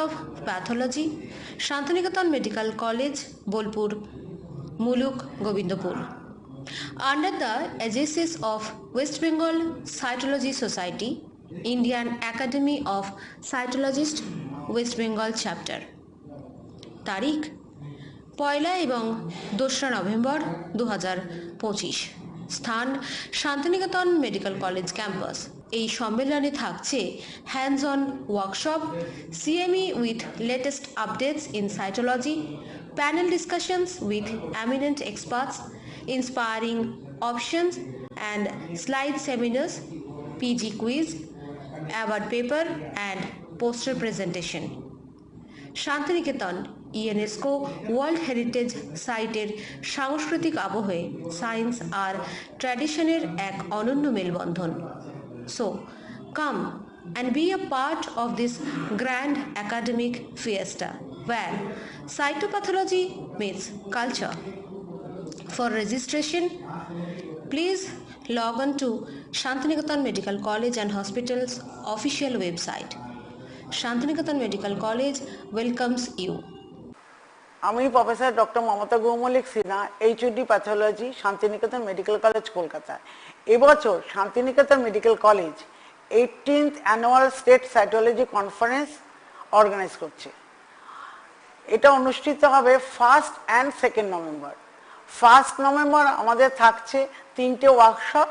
Of pathology Santiniketan medical college Bolpur Muluk Gobindapur under the aegis of West Bengal cytology society Indian academy of cytologist West Bengal chapter তারিখ পয়লা এবং দোসরা November দু হাজার পঁচিশ স্থান শান্তিনিকেতন মেডিকেল কলেজ ক্যাম্পাস এই সম্মেলনে থাকছে hands on workshop CME with latest updates in cytology panel discussions with eminent experts inspiring options and slide seminars PG quiz award paper and poster presentation Santiniketan, UNESCO world heritage সাইটের সাংস্কৃতিক আবহে science আর ট্র্যাডিশনের এক অনন্য মেলবন্ধন। So, come and be a part of this grand academic fiesta where cytopathology meets culture. For registration, please log on to Shantiniketan Medical College and Hospital's official website. Shantiniketan Medical College welcomes you. আমি professor doctor Mamata Goumalik Sinha HOD pathology Santiniketan medical college, Kolkata. এবছর Santiniketan medical college eighteenth annual state cytology conference organise করছে। এটা অনুষ্ঠিত হবে first and second November first November আমাদের থাকছে তিনটে workshop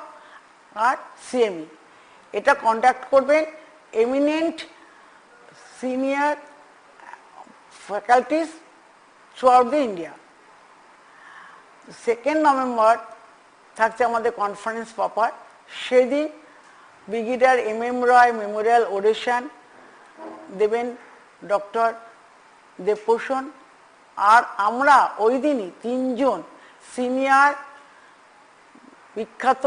আর সিএমই এটা কন্ডাক্ট করবেন eminent senior faculties throughout the India second November থাকছে আমাদের কনফারেন্স প্রপার সেদিন brigadier M M Roy memorial oration দেবেন ডক্টর দেবপোষণ আর আমরা ওই দিনই তিনজন সিনিয়র বিখ্যাত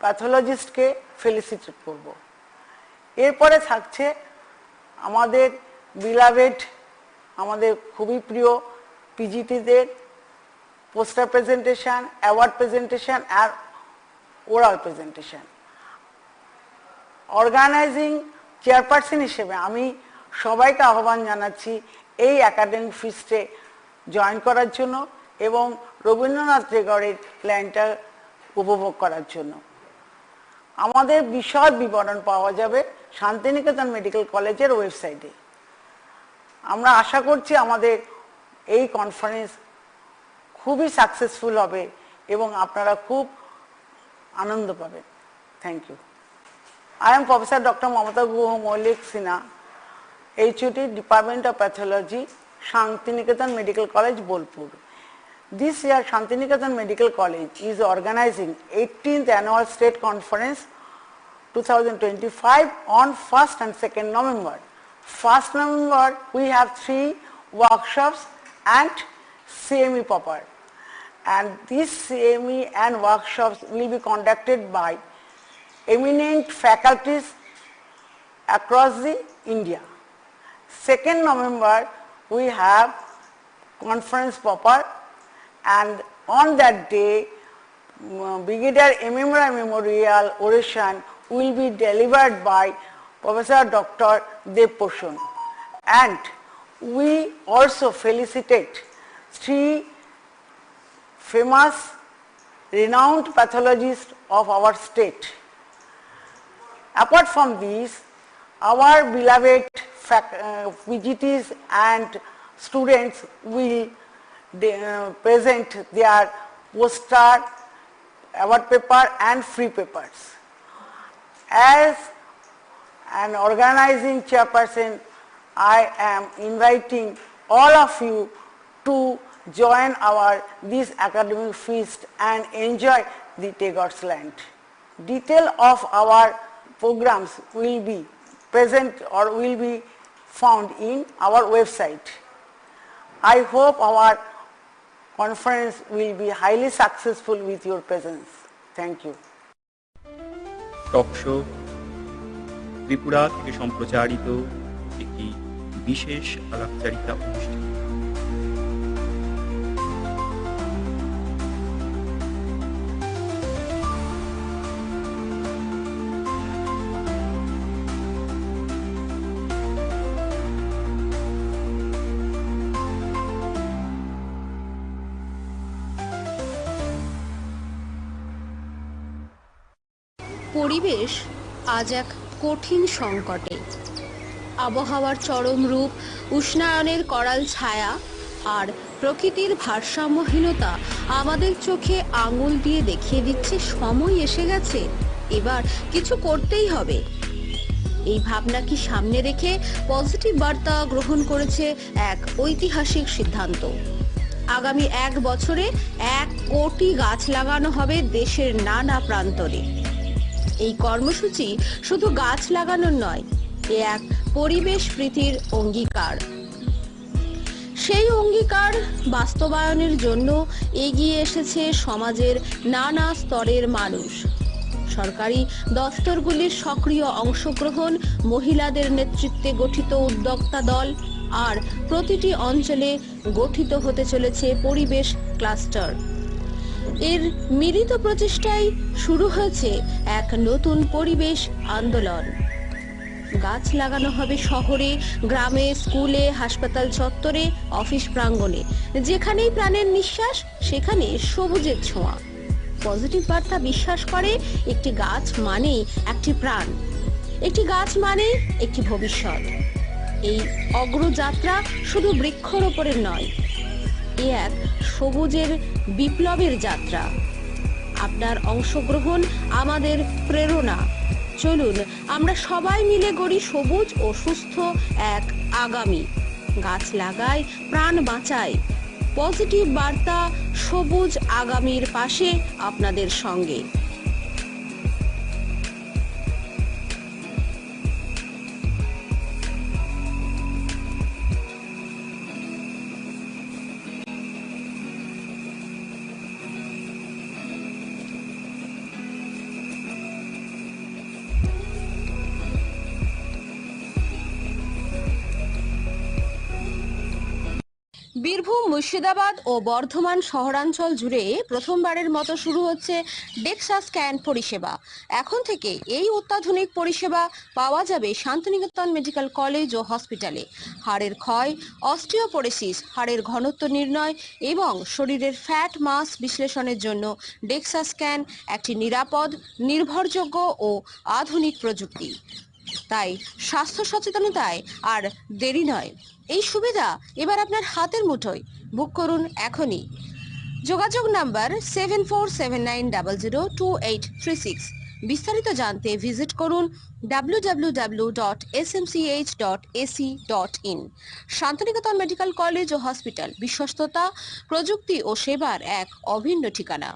প্যাথোলজিস্টকে ফেলিসিটেট করব। এরপরে থাকছে আমাদের বিলাভেড আমাদের খুবই প্রিয় পিজিটিদের পোস্টার প্রেজেন্টেশন অ্যাওয়ার্ড প্রেজেন্টেশন আর ওরাল প্রেজেন্টেশন অর্গানাইজিং চেয়ারপারসন হিসেবে আমি সবাইকে আহ্বান জানাচ্ছি এই একাডেমিক ফিস্টে জয়েন করার জন্য এবং রবীন্দ্রনাথ টেগরের প্ল্যানটা উপভোগ করার জন্য। আমাদের বিশদ বিবরণ পাওয়া যাবে শান্তিনিকেতন মেডিকেল কলেজের ওয়েবসাইটে আমরা আশা করছি আমাদের এই কনফারেন্স খুবই সাকসেসফুল হবে এবং আপনারা খুব আনন্দ পাবেন। Thank you I am professor doctor Mamata Guha, Moulik Sinha HOD department of pathology Santiniketan medical college Bolpur this year Santiniketan medical college is organising eighteenth annual state conference two thousand twenty five on first and second November first November we have three workshops and CME popper. And these CME and workshops will be conducted by eminent faculties across the India. 2nd November we have conference proper and on that day um, Brigadier Emimra Memorial Oration will be delivered by Professor Dr. Dev Poshun. And we also felicitate three famous renowned pathologists of our state. Apart from these, our beloved uh, VGTs and students will uh, present their poster, award paper and free papers. As an organizing chairperson, I am inviting all of you to join our this academic feast and enjoy the Tagore's land. Detail of our programs will be present or will be found in our website. I hope our conference will be highly successful with your presence. Thank you. Talk show Tripura থেকে সম্প্রচারিত বিশেষ আলাপচারিতা অনুষ্ঠান পরিবেশ আজ এক কঠিন সংকটে। আবহাওয়ার চরম রূপ, উষ্ণায়নের করাল ছায়া আর প্রকৃতির ভারসাম্যহীনতা আমাদের চোখে আঙুল দিয়ে দেখিয়ে দিচ্ছে সময় এসে গেছে। এবার কিছু করতেই হবে। এই ভাবনা কি সামনে রেখে পজিটিভ বার্তা গ্রহণ করেছে এক ঐতিহাসিক সিদ্ধান্ত। আগামী এক বছরে এক কোটি গাছ লাগানো হবে দেশের নানা প্রান্তরে। এই কর্মসূচি শুধু গাছ লাগানোর নয়, এ এক পরিবেশ প্রীতির অঙ্গীকার। সেই অঙ্গীকার বাস্তবায়নের জন্য এগিয়ে এসেছে সমাজের নানা স্তরের মানুষ। সরকারি দফতরগুলির সক্রিয় অংশগ্রহণ, মহিলাদের নেতৃত্বে গঠিত উদ্যোক্তা দল আর প্রতিটি অঞ্চলে গঠিত হতে চলেছে পরিবেশ ক্লাস্টার। এর মিলিত প্রচেষ্টায় শুরু হয়েছে এক নতুন পরিবেশ আন্দোলন। গাছ লাগানো হবে শহরে, গ্রামে, স্কুলে, হাসপাতাল চত্বরে, অফিস প্রাঙ্গণে। যেখানেই প্রাণের নিঃশ্বাস, সেখানে সবুজের ছোঁয়া। পজিটিভ বার্তা বিশ্বাস করে, একটি গাছ মানেই একটি প্রাণ। একটি গাছ মানেই একটি ভবিষ্যৎ। এই অগ্রযাত্রা শুধু বৃক্ষরোপণের নয়, এ এক সবুজের বিপ্লবের যাত্রা। আপনার অংশগ্রহণ আমাদের প্রেরণা। চলুন, আমরা সবাই মিলে গড়ি সবুজ ও সুস্থ এক আগামী। গাছ লাগাই, প্রাণ বাঁচাই। পজিটিভ বার্তা সবুজ আগামীর পাশে আপনাদের সঙ্গে। মুর্শিদাবাদ ও বর্ধমান শহরাঞ্চল জুড়ে প্রথমবারের মতো শুরু হচ্ছে ডেক্সা স্ক্যান পরিষেবা। এখন থেকে এই অত্যাধুনিক পরিষেবা পাওয়া যাবে শান্তিনিকেতন মেডিকেল কলেজ ও হসপিটালে। হাড়ের ক্ষয়, অস্টিওপোরেসিস, হাড়ের ঘনত্ব নির্ণয় এবং শরীরের ফ্যাট মাস বিশ্লেষণের জন্য ডেক্সা স্ক্যান একটি নিরাপদ, নির্ভরযোগ্য ও আধুনিক প্রযুক্তি। তাই স্বাস্থ্য সচেতনতায় আর দেরি নয়। এই সুবিধা এবার আপনার হাতের মুঠোয়। বুক করুন এখনই। যোগাযোগ number seven four seven nine double zero two eight three six বিস্তারিত জানতে ভিজিট করুন dot in Santiniketan medical college O hospital, বিশ্বস্ততা, প্রযুক্তি ও সেবার এক অভিন্ন ঠিকানা।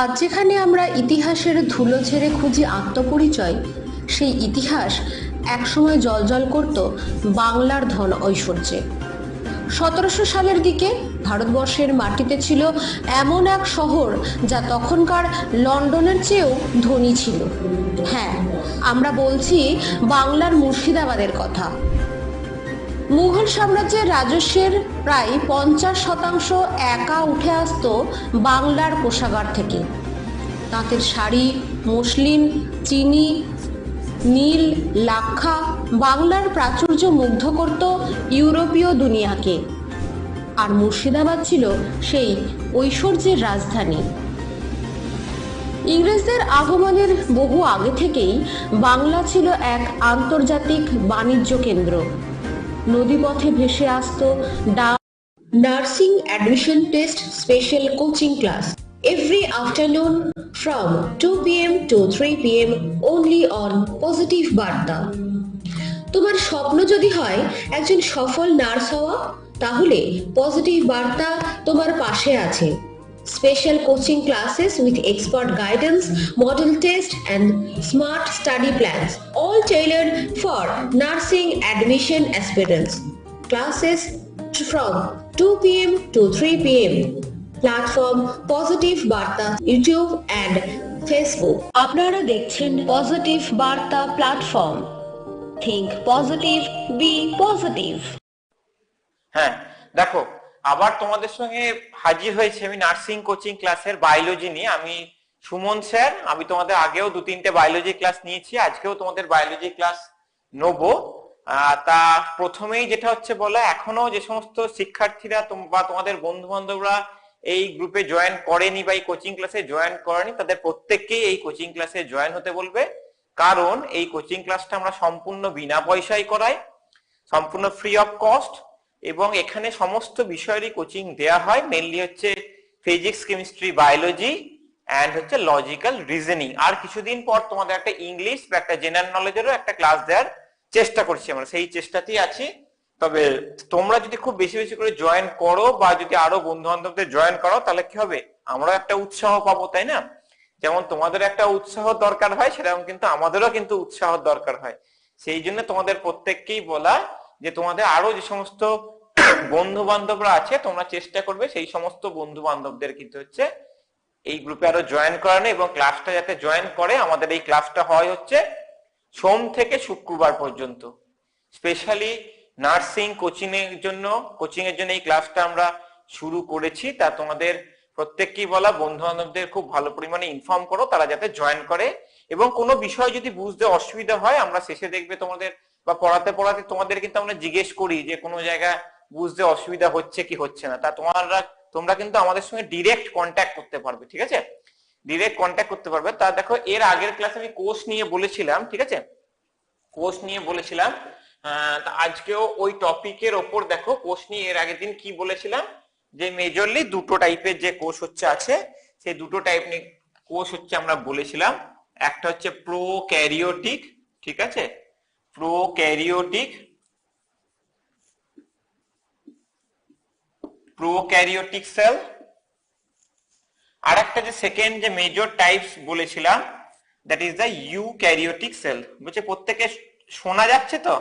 আজ যেখানে আমরা ইতিহাসের ধুলো ঝেড়ে খুঁজি আত্মপরিচয়, সেই ইতিহাস একসময় জলজল করত বাংলার ধন ঐশ্বর্যে। সতেরোশো সালের দিকে ভারতবর্ষের মাটিতে ছিল এমন এক শহর যা তখনকার লন্ডনের চেয়েও ধনী ছিল। হ্যাঁ আমরা বলছি বাংলার মুর্শিদাবাদের কথা। মুঘল সাম্রাজ্যের রাজস্বের প্রায় পঞ্চাশ শতাংশ একা উঠে আসতো বাংলার কোষাগার থেকে। তাঁতের শাড়ি, মসলিন, চিনি, নীল, লাক্ষা বাংলার প্রাচুর্য মুগ্ধ করত ইউরোপীয় দুনিয়াকে আর মুর্শিদাবাদ ছিল সেই ঐশ্বর্যের রাজধানী ইংরেজদের আগমনের বহু আগে থেকেই বাংলা ছিল এক আন্তর্জাতিক বাণিজ্য কেন্দ্র নদীপথে ভেসে আসতো nursing admission test special coaching class every afternoon from 2 p.m. to 3 p.m. only on Positive Barta. তোমার স্বপ্ন যদি হয় একজন সফল নার্স হওয়া, তাহলে পজিটিভ বার্তা তোমার পাশে আছে special coaching classes with expert guidance model test and smart study plans all tailored for nursing admission aspirants classes from 2 p.m. to 3 p.m. Platform positive Barta YouTube and Facebook আপনারা দেখছেন positive Barta platform think positive be positive হ্যাঁ দেখো, আবার তোমাদের সঙ্গে হাজির হয়েছে আমি নার্সিং কোচিং ক্লাসের বায়োলজি নিয়ে। আমি সুমন স্যার, আমি তোমাদের আগেও দু তিনটে বায়োলজি ক্লাস নিয়েছি, আজকেও তোমাদের বায়োলজি ক্লাস নেব। তা প্রথমেই যেটা হচ্ছে বলা, এখনও যে সমস্ত শিক্ষার্থীরা বা তোমাদের বন্ধু বান্ধবরা এই গ্রুপে জয়েন করেনি বা এই কোচিং ক্লাসে জয়েন করেনি, তাদের প্রত্যেককেই এই কোচিং ক্লাসে জয়েন হতে বলবে। কারণ এই কোচিং ক্লাসটা আমরা সম্পূর্ণ বিনা পয়সায় করাই, সম্পূর্ণ ফ্রি অফ কস্ট এবং এখানে সমস্ত বিষয়েরই কোচিং দেয়া হয়। মেনলি হচ্ছে ফিজিক্স কেমিস্ট্রি বায়োলজি অ্যান্ড হচ্ছে লজিক্যাল রিজনিং আর কিছুদিন পর তোমাদের একটা ইংলিশ বা একটা জেনারেল নলেজেরও একটা ক্লাস দেওয়ার চেষ্টা করছি আমরা। সেই চেষ্টাতেই আছি। তবে তোমরা যদি খুব বেশি বেশি করে জয়েন করো বা যদি আরও বন্ধু বান্ধবদের জয়েন করো তাহলে কি হবে? আমরা একটা উৎসাহ পাবো, তাই না? যেমন তোমাদের একটা উৎসাহ দরকার হয়, সেরকম কিন্তু আমাদেরও কিন্তু উৎসাহ দরকার হয়। সেই জন্য তোমাদের প্রত্যেককেই বলা যে তোমাদের আরও যে সমস্ত বন্ধু বান্ধবরা আছে, তোমরা চেষ্টা করবে সেই সমস্ত বন্ধু বান্ধবদের কিন্তু হচ্ছে এই গ্রুপে আরও জয়েন করানো এবং ক্লাসটা যাতে জয়েন করে, আমাদের এই ক্লাসটা হয় হচ্ছে সোম থেকে শুক্রবার পর্যন্ত। স্পেশালি নার্সিং কোচিং এর জন্য কোচিং এর জন্য এই ক্লাসটা আমরা শুরু করেছি। তা তোমাদের প্রত্যেককেই বলা বন্ধু বান্ধবদের খুব ভালো পরিমাণে ইনফর্ম করো, তারা যাতে জয়েন করে। এবং কোনো বিষয় যদি বুঝতে অসুবিধা হয়, আমরা শেষে দেখবে তোমাদের বা পড়াতে পড়াতে তোমাদের কিন্তু আমরা জিজ্ঞেস করি যে কোনো জায়গায় বুঝতে অসুবিধা হচ্ছে কি হচ্ছে না। তা তোমরা তোমরা কিন্তু আমাদের সঙ্গে ডিরেক্ট কন্ট্যাক্ট করতে পারবে, ঠিক আছে? ডিরেক্ট কন্ট্যাক্ট করতে পারবে। তা দেখো, এর আগের ক্লাসে আমি কোর্স নিয়ে বলেছিলাম, ঠিক আছে? কোর্স নিয়ে বলেছিলাম। আজকেও ওই টপিকের ওপর দেখো কোর্স নিয়ে এর আগের দিন কি বলেছিলাম? যে মেজরলি দুটো টাইপের যে কোষ হচ্ছে আছে, সেই দুটো টাইপ কোর্স হচ্ছে আমরা বলেছিলাম। একটা হচ্ছে প্রো ক্যারিওটিক ঠিক আছে? প্রো ক্যারিওটিক প্রোক্যারিওটিক সেল আর একটা যে সেকেন্ড যে মেজর টাইপস বলেছিলাম that is the eukaryotic cell বলছে, প্রত্যেকে শোনা যাচ্ছে তো?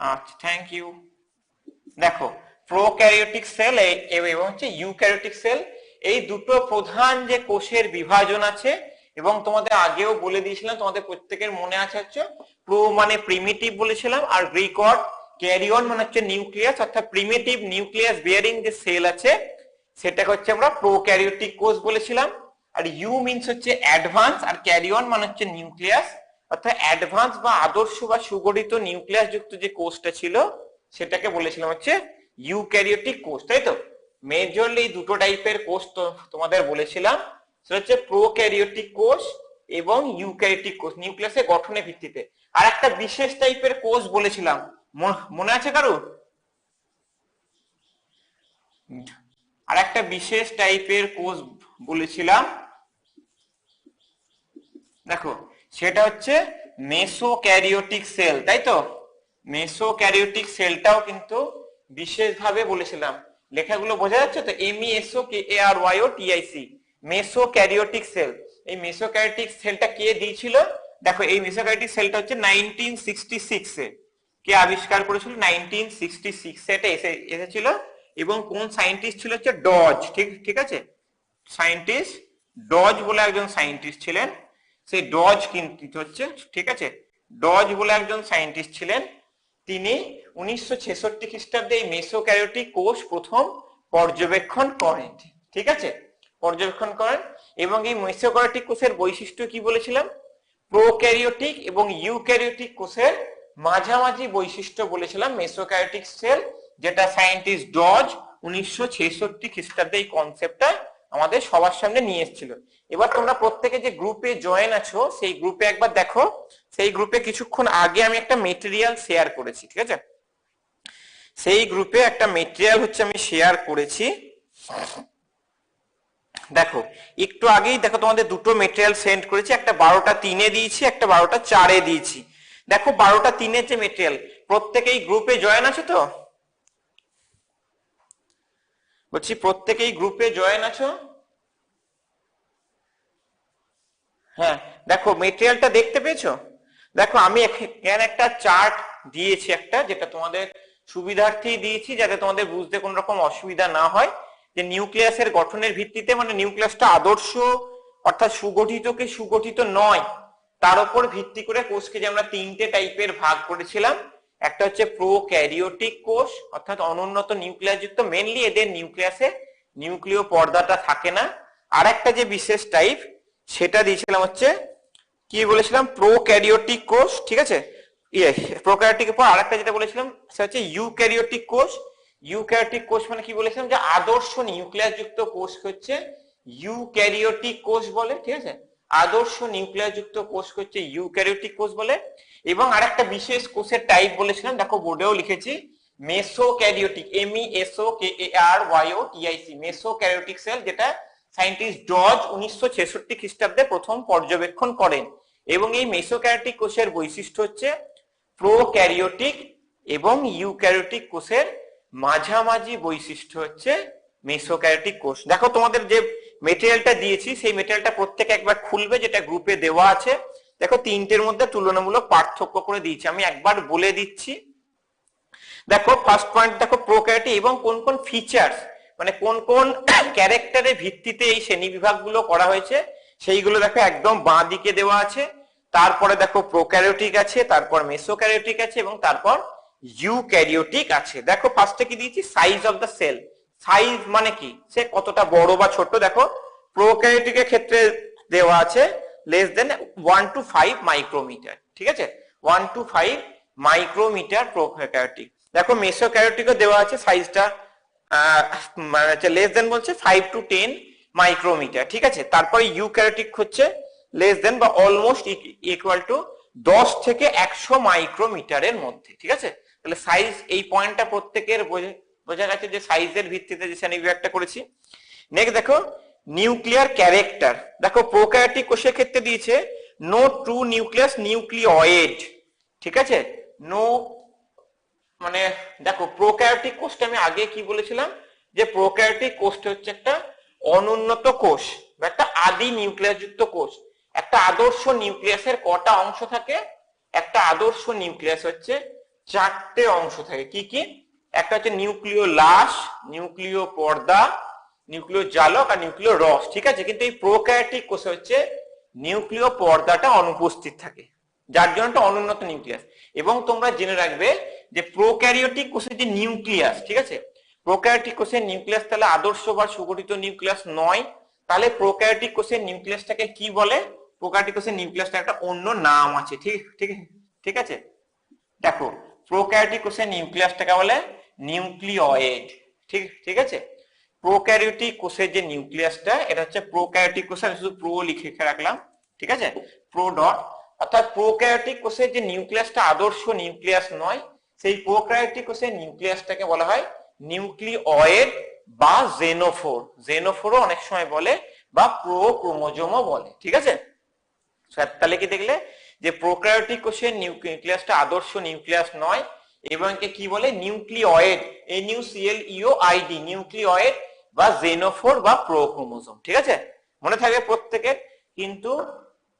আচ্ছা থ্যাংক ইউ দেখো প্রোক্যারিওটিক সেল এবং হচ্ছে ইউক্যারিওটিক সেল এই দুটো প্রধান যে কোষের বিভাজন আছে, এবং তোমাদের আগেও বলে দিয়েছিলাম, তোমাদের প্রত্যেকের মনে আছে হচ্ছে প্রো মানে প্রিমিটিভ বলেছিলাম, আর গ্রিক ওয়ার্ড ক্যারিয়ন মানে হচ্ছে নিউক্লিয়াস অর্থাৎ প্রিমিটিভ নিউক্লিয়াস বিয়ারিং যে সেল আছে, সেটাকে হচ্ছে আমরা প্রোক্যারিওটিক কোষ বলেছিলাম, আর ইউ মিনস হচ্ছে অ্যাডভান্স আর ক্যারিয়ন মানে হচ্ছে নিউক্লিয়াস অর্থাৎ অ্যাডভান্স বা আদর্শ বা সুগঠিত নিউক্লিয়াস যুক্ত যে কোষটা ছিল সেটাকে বলেছিলাম হচ্ছে ইউক্যারিওটিক কোষ, তাই তো? মেজরলি দুটো টাইপের কোষ তোমাদের বলেছিলাম। সেটা হচ্ছে প্রোক্যারিওটিক কোষ এবং ইউক্যারিওটিক কোষ নিউক্লিয়াসের গঠনের ভিত্তিতে। আর একটা বিশেষ টাইপের কোষ বলেছিলাম। মনে আছে কারও? আর একটা বিশেষ টাইপের কোষ বলেছিলাম। দেখো, সেটা হচ্ছে মেসোক্যারিওটিক সেল তাই তো? মেসোক্যারিওটিক সেলটাও কিন্তু বিশেষভাবে বলেছিলাম। লেখাগুলো বোঝা যাচ্ছে তো? M E S K A R Y O T I C mesokaryotic cell এই মেসোক্যারিওটিক সেলটা কে দিয়েছিল? দেখো, এই মেসোক্যারিওটিক সেলটা হচ্ছে নাইনটিন সিক্সটি সিক্সে কে আবিষ্কার করেছিল? নাইনটিন সিক্সটি সিক্স এটা এসে, এসেছিল। এবং কোন সায়েন্টিস্ট ছিল? হচ্ছে ডজ, ঠিক ঠিক আছে? সায়েন্টিস্ট ডজ বলে একজন সায়েন্টিস্ট ছিলেন। সেই ডজ কিন্তু হচ্ছে, ঠিক আছে? ডজ বলে একজন সায়েন্টিস্ট ছিলেন। তিনি উনিশশো ছেষট্টি খ্রিস্টাব্দে এই মেসোক্যারিওটিক কোষ প্রথম পর্যবেক্ষণ করেন। ঠিক আছে? পর্যবেক্ষণ করেন। এবং এই মেসোক্যারিওটিক কোষের বৈশিষ্ট্য কি বলেছিলাম? প্রোক্যারিওটিক এবং ইউক্যারিওটিক কোষের মাঝামাঝি বৈশিষ্ট্য বলেছিলাম মেসোক্যারিওটিক সেল যেটা সায়েন্টিস্ট ডজ উনিশশো ছেষট্টি খ্রিস্টাব্দে এই কনসেপ্টটা আমাদের সবার সামনে নিয়ে এসেছিল। এবার তোমরা প্রত্যেকে যে গ্রুপে জয়েন আছো, সেই গ্রুপে একবার দেখো। সেই গ্রুপে কিছুক্ষণ আগে আমি একটা মেটেরিয়াল শেয়ার করেছি, ঠিক আছে? সেই গ্রুপে একটা মেটেরিয়াল হচ্ছে আমি শেয়ার করেছি। দেখো, একটু আগেই দেখো তোমাদের দুটো মেটেরিয়াল সেন্ড করেছি, একটা বারোটা তিনে দিয়েছি, একটা বারোটা চারে দিয়েছি। দেখো, বারোটা তিনের যে মেটেরিয়াল প্রত্যেকেই গ্রুপে জয়েন আছে তো? বলছি, প্রত্যেকেই গ্রুপে জয়েন আছো? হ্যাঁ দেখো মেটেরিয়ালটা দেখতে পেয়েছ? দেখো, আমি এখানে একটা চার্ট দিয়েছি একটা, যেটা তোমাদের সুবিধার্থে দিয়েছি, যাতে তোমাদের বুঝতে কোনো রকম অসুবিধা না হয়, যে নিউক্লিয়াসের গঠনের ভিত্তিতে মানে নিউক্লিয়াসটা আদর্শ, অর্থাৎ সুগঠিত কি সুগঠিত নয়, তার উপর ভিত্তি করে কোষকে যে আমরা তিনটে টাইপের ভাগ করেছিলাম একটা হচ্ছে প্রো ক্যারিওটিক কোষ, অর্থাৎ অনুন্নত নিউক্লিয়াস যুক্ত মেনলি এদের নিউক্লিয়াসে নিউক্লিয় পর্দাটা থাকে না। আর একটা যে বিশেষ টাইপ সেটা দিয়েছিলাম হচ্ছে, কি বলেছিলাম? প্রো ক্যারিওটিক কোষ, ঠিক আছে? ইয়ে প্রোক্যারিওটিক পর আরেকটা যেটা বলেছিলাম, সেটা হচ্ছে ইউক্যারিওটিক কোষ। ইউক্যারিওটিক কোষ মানে কি বলেছিলাম? যে আদর্শ নিউক্লিয়াস যুক্ত কোষ হচ্ছে ইউক্যারিওটিক কোষ বলে, ঠিক আছে? আদর্শ নিউক্লিয়াস যুক্ত কোষ হচ্ছে ইউক্যারিওটিক কোষ বলে। এবং আরেকটা বিশেষ কোষের টাইপ বলেছিলাম, দেখো বোর্ডেও লিখেছি mesokaryotic M E K A R Y O T I C mesokaryotic cell যেটা সায়েন্টিস্ট জর্জ উনিশশো ছেষট্টি খ্রিস্টাব্দে প্রথম পর্যবেক্ষণ করেন। এবং এই মেসোক্যারিওটিক কোষের বৈশিষ্ট্য হচ্ছে প্রোক্যারিওটিক এবং ইউক্যারিওটিক কোষের মাঝামাঝি বৈশিষ্ট্য হচ্ছে মেসোক্যারিওটিক কোষ। দেখো তোমাদের যে মেটেরিয়ালটা দিয়েছি, সেই মেটেরিয়ালটা প্রত্যেকে একবার খুলবে, যেটা গ্রুপে দেওয়া আছে। দেখো, তিনটের মধ্যে তুলনামূলক পার্থক্য করে দিয়েছি। আমি একবার বলে দিচ্ছি। দেখো ফার্স্ট পয়েন্ট দেখো প্রোক্যারিওটিক এবং কোন কোন ফিচার্স মানে কোন কোন ক্যারেক্টারের ভিত্তিতে এই শ্রেণি বিভাগগুলো করা হয়েছে, সেইগুলো দেখো একদম বাঁ দিকে দেওয়া আছে। তারপরে দেখো প্রোক্যারিওটিক আছে, তারপর মেসোক্যারিওটিক আছে এবং তারপর ইউক্যারিওটিক আছে। দেখো ফার্স্টে কি দিয়েছি? Size of the cell size মানে কি? সে কতটা বড় বা ছোট, দেখো। প্রোক্যারিওটিকের ক্ষেত্রে দেওয়া আছে। Less than one two five micrometer ঠিক আছে? One two five micrometer prokaryotic দেখো মেসোক্যারিওটিকও দেওয়া আছে সাইজটা মানে হচ্ছে লেস দেন বলছে ফাইভ টু টেন মাইক্রোমিটার ঠিক আছে? তারপরে ইউক্যারিওটিক হচ্ছে লেস দেন বা অলমোস্ট ইকুয়াল টু দশ থেকে একশো মাইক্রোমিটারের মধ্যে, ঠিক আছে? তাহলে সাইজ এই পয়েন্টটা প্রত্যেকের বোঝা- গেছে যে সাইজের ভিত্তিতে যে শ্রেণি বিভাগটা করেছি। নেক্সট দেখো নিউক্লিয়ার ক্যারেক্টার দেখো প্রোক্যারিওটিক কোষের ক্ষেত্রে দিয়েছে নো ট্রু নিউক্লিয়াস নিউক্লিওয়েড ঠিক আছে? নো মানে দেখো প্রোক্যারিওটিক কোষটা আমি আগে কি বলেছিলাম? যে প্রোক্যারিওটিক কোষটা হচ্ছে একটা অনুন্নত কোষ বা একটা আদি নিউক্লিয়াস যুক্ত কোষ। একটা আদর্শ নিউক্লিয়াসের কটা অংশ থাকে? একটা আদর্শ নিউক্লিয়াস হচ্ছে চারটে অংশ থাকে। কি কি? একটা হচ্ছে নিউক্লিয় লাশ নিউক্লিয় পর্দা নিউক্লিয় জালক আর নিউক্লিয় রস ঠিক আছে? কিন্তু এই প্রোক্যারিওটিক কোষে হচ্ছে নিউক্লিয় পর্দাটা অনুপস্থিত থাকে। যার জন্য একটা অনুন্নত নিউক্লিয়াস এবং তোমরা জেনে রাখবে যে প্রোক্যারিওটিক কোষের যে নিউক্লিয়াস ঠিক আছে? প্রোক্যারিওটিক কোষের নিউক্লিয়াস তাহলে আদর্শ বা সুগঠিত নিউক্লিয়াস নয়। তাহলে প্রোক্যারিওটিক কোষের নিউক্লিয়াসটাকে কি বলে? প্রোক্যারিওটিক কোষের নিউক্লিয়াসটা একটা অন্য নাম আছে, ঠিক ঠিক ঠিক আছে? দেখো প্রোক্যারিওটিক কোষের নিউক্লিয়াসটাকে বলে নিউক্লিওয়েড ঠিক ঠিক আছে? প্রোক্যারিওটিক কোষের যে নিউক্লিয়াসটা, এটা হচ্ছে প্রোক্যারিওটিক কোষ, আমি শুধু প্রো লিখে রাখলাম, ঠিক আছে? প্রো ডট অর্থাৎ প্রোক্যারিওটিক কোষের যে নিউক্লিয়াসটা আদর্শ নিউক্লিয়াস নয়, সেই প্রোক্যারিওটিক কোষের নিউক্লিয়াসটাকে বলা হয় নিউক্লিওয়েড বা জেনোফোর জেনোফোরও অনেক সময় বলে বা প্রোক্রোমোজোমও বলে, ঠিক আছে? তাহলে কি দেখলে? যে প্রোক্যারিওটিক কোষের নিউক্লিয়াসটা আদর্শ নিউক্লিয়াস নয় এবং একে কি বলে? Nucleoid N U C L E O I D nucleoid বা জেনোফোর বা প্রোক্রোমোজোম, ঠিক আছে? মনে থাকে প্রত্যেকের, কিন্তু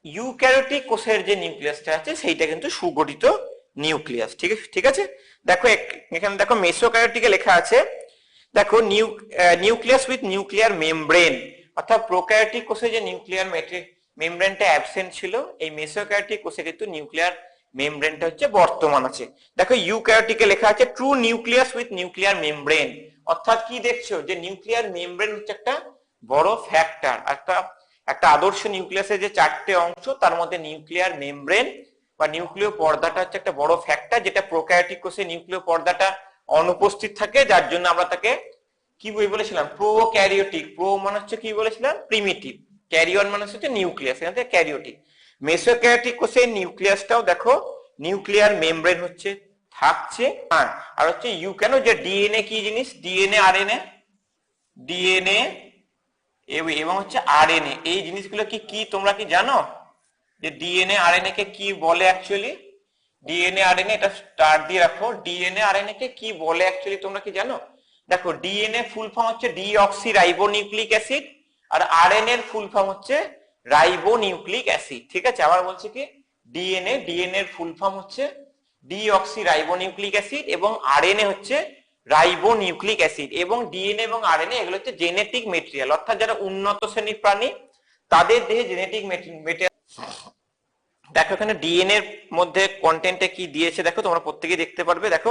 ইউক্যারিওটিক কোষের যে নিউক্লিয়াসটা আছে, সেইটা কিন্তু সুগঠিত নিউক্লিয়াস, ঠিক ঠিক আছে? দেখো এখানে দেখো মেসোক্যারিওটিকে লেখা আছে, দেখো new nucleus with nuclear membrane, অর্থাৎ প্রোক্যারিওটিক কোষে যে নিউক্লিয়ার মেমব্রেনটা অ্যাবসেন্ট ছিল, এই মেসোক্যারিওটিক কোষে কিন্তু নিউক্লিয়ার মেমব্রেনটা হচ্ছে বর্তমান আছে। দেখো ইউক্যারিওটিকে লেখা আছে true nucleus with nuclear membrane অর্থাৎ কি দেখছ? যে নিউক্লিয়ার মেমব্রেন হচ্ছে একটা বড় ফ্যাক্টর একটা একটা আদর্শ নিউক্লিয়াসের যে চারটে অংশ, তার মধ্যে নিউক্লিয়ার মেমব্রেন বা নিউক্লিয় পর্দাটা হচ্ছে একটা বড় ফ্যাক্টর যেটা প্রোক্যারিওটিক কোষে নিউক্লিয় পর্দাটা অনুপস্থিত থাকে, যার জন্য আমরা তাকে কি বই বলেছিলাম? প্রো ক্যারিওটিক প্রো মানে হচ্ছে কি বলেছিলাম? প্রিমিটিভ ক্যারিয়ন মানে হচ্ছে নিউক্লিয়াস এখান থেকে ক্যারিওটিক মেসোক্যারিওটিক কোষের নিউক্লিয়াসটাও দেখো, নিউক্লিয়ার মেমব্রেন হচ্ছে, থাকছে হ্যাঁ আর হচ্ছে ইউ কেন যে ডিএনএ কি জিনিস? ডিএনএ আর আরএনএ? ডিএনএ, এবং হচ্ছে আরএনএ। এই জিনিসগুলো কি কি তোমরা কি জানো? যে ডিএনএ, আরএনএ কে কি বলে অ্যাকচুয়ালি ডিএনএ, আরএনএ, এটা স্টার দিয়ে রাখো। ডিএনএ, আরএনএ কে কি বলে অ্যাকচুয়ালি তোমরা কি জানো? দেখো, ডিএনএ ফুল ফর্ম হচ্ছে ডিঅক্সি রাইবোনিউক্লিক অ্যাসিড আর আরএনএ এর ফুল ফর্ম হচ্ছে রাইবোনিউক্লিক অ্যাসিড, ঠিক আছে? আবার বলছি কি? ডিএনএ ডিএনএ এর ফুল ফর্ম হচ্ছে ডিঅক্সি রাইবো নিউক্লিক অ্যাসিড এবং আরএনএ হচ্ছে রাইবো নিউক্লিক অ্যাসিড এবং ডিএনএ এবং আরএনএ এগুলো হচ্ছে জেনেটিক মেটেরিয়াল। অর্থাৎ যারা উন্নত শ্রেণির প্রাণী, তাদের দেহে জেনেটিক মেটেরিয়াল দেখো এখানে ডিএনএ এর মধ্যে কন্টেন্টে কি দিয়েছে? দেখো তোমরা প্রত্যেকেই দেখতে পারবে। দেখো